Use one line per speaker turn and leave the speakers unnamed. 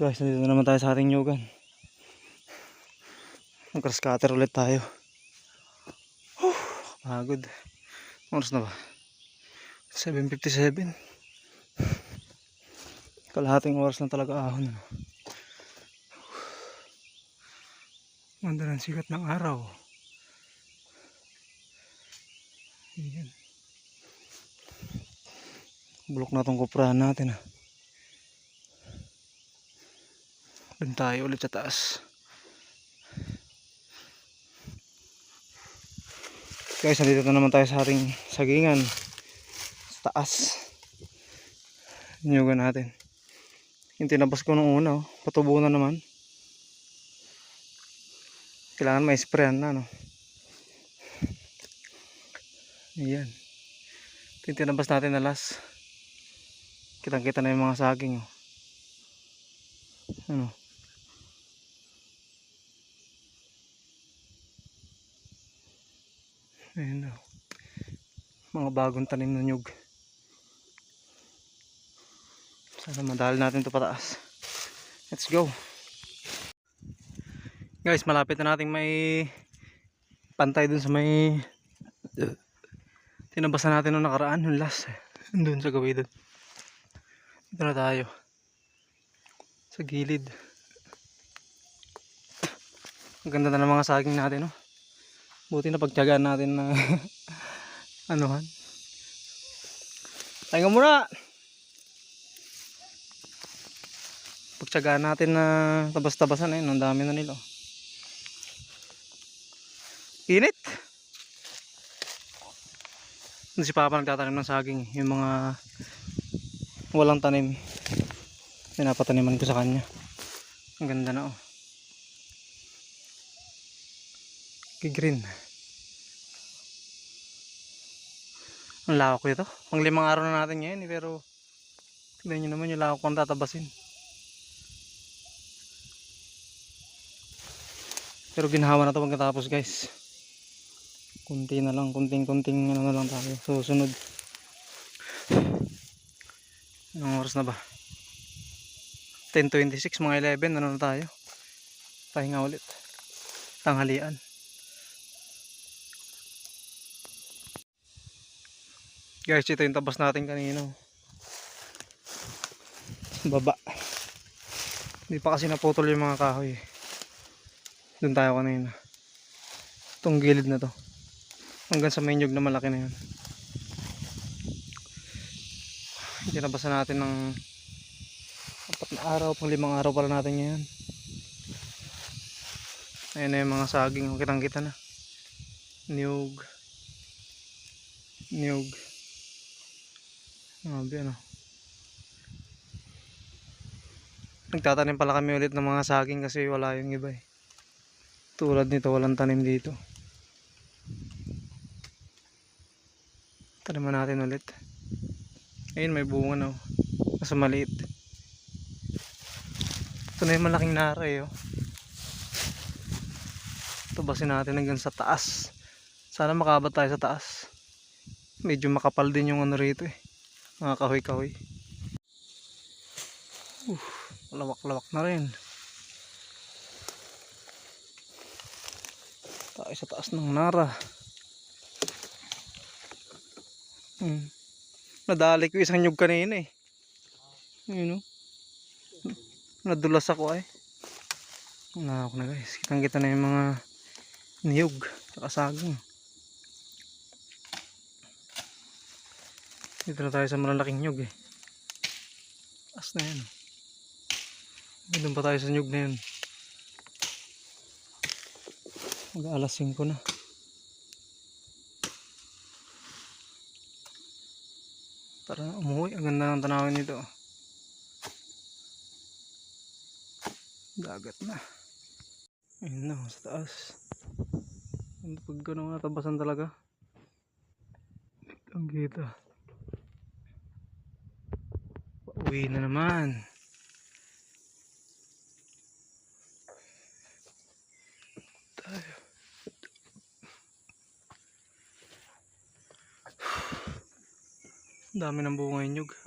Guys, nandito naman tayo sa ating yugan. Mag-cross cutter ulit tayo. Whew, pagod. Oras na ba? 7.57. Kalahating oras na talaga ahon. Ano? Sikat ng araw. Ayan. Bulok na tong kuprahan natin ah. Doon tayo ulit sa taas. Guys, nandito na naman tayo sa ating sagingan. Sa taas. Niyugan natin. Yung tinabas ko nung una, oh. patubo na naman. Kailangan may sprayan na, no? Ayan. Ito tinabas natin na last. Kitang kita na yung mga saging, oh. Ano? Ayan na. Mga bagong tanim na nyug. Sana madali natin ito pataas. Let's go. Guys, malapit na nating may pantay dun sa may tinabasan natin nung nakaraan, yung last. Doon sa gawin dun. Dito na tayo. Sa gilid. Ang ganda na ng mga saging natin, no? Buti na pagtyagaan natin na anuhan. Tayo muna! Pagtyagaan natin na tabas-tabasan eh. Ang dami na nila. Init! Si Papa nagtatanim ng saging. Yung mga walang tanim. Pinapataniman ko sa kanya. Ang ganda na oh. Green. Ang lawak nito. Pang limang araw na natin ngayon eh, pero tignan nyo naman yung lawak kong tatabasin. Pero ginawa na ito pagkatapos guys. Kunti na lang, kunting-kunting ano na lang tayo. Susunod. Anong oras na ba? 10.26, mga 11, ano na tayo? Pahinga ulit. Tanghalian. Guys, ito yung tabas natin kanina. Baba. Hindi pa kasi naputol yung mga kahoy. Doon tayo kanina. Itong gilid na to. Hanggang sa may nyug na malaki na yun. Tinabasan natin ng apat na araw, pang limang araw pala natin ngayon. Ayan na yung mga saging. Kitang kita na. Niyog. Niyog. Grabe ano. Nagtatanim pala kami ulit ng mga saging kasi wala yung iba eh. Tulad nito walang tanim dito. Taniman natin ulit. Ayun may bunga na oh. Nasa maliit. Ito na yung malaking naray oh. Tubasin natin hanggang sa taas. Sana makabat tayo sa taas. Medyo makapal din yung ano rito eh. Mga kahoy-kahoy. Lawak-lawak na rin. Tayo sa taas ng nara. Hmm. Nadali ko isang nyug kanina eh. Yun oh. Nadulas ako ay. Nalawak na guys. Kitang kita na yung mga niyog. Saka saging. Dito na tayo sa malalaking nyug eh. As na yan. Doon pa tayo sa nyug na yun. Mag alas 5 na. Tara na umuwi. Ang ganda ng tanawin nito. Dagat na. Ayun na, sa taas. Pag ganun natabasan talaga. Ang kita. Pauwi na naman. Tayo. Dami ng bunga yung.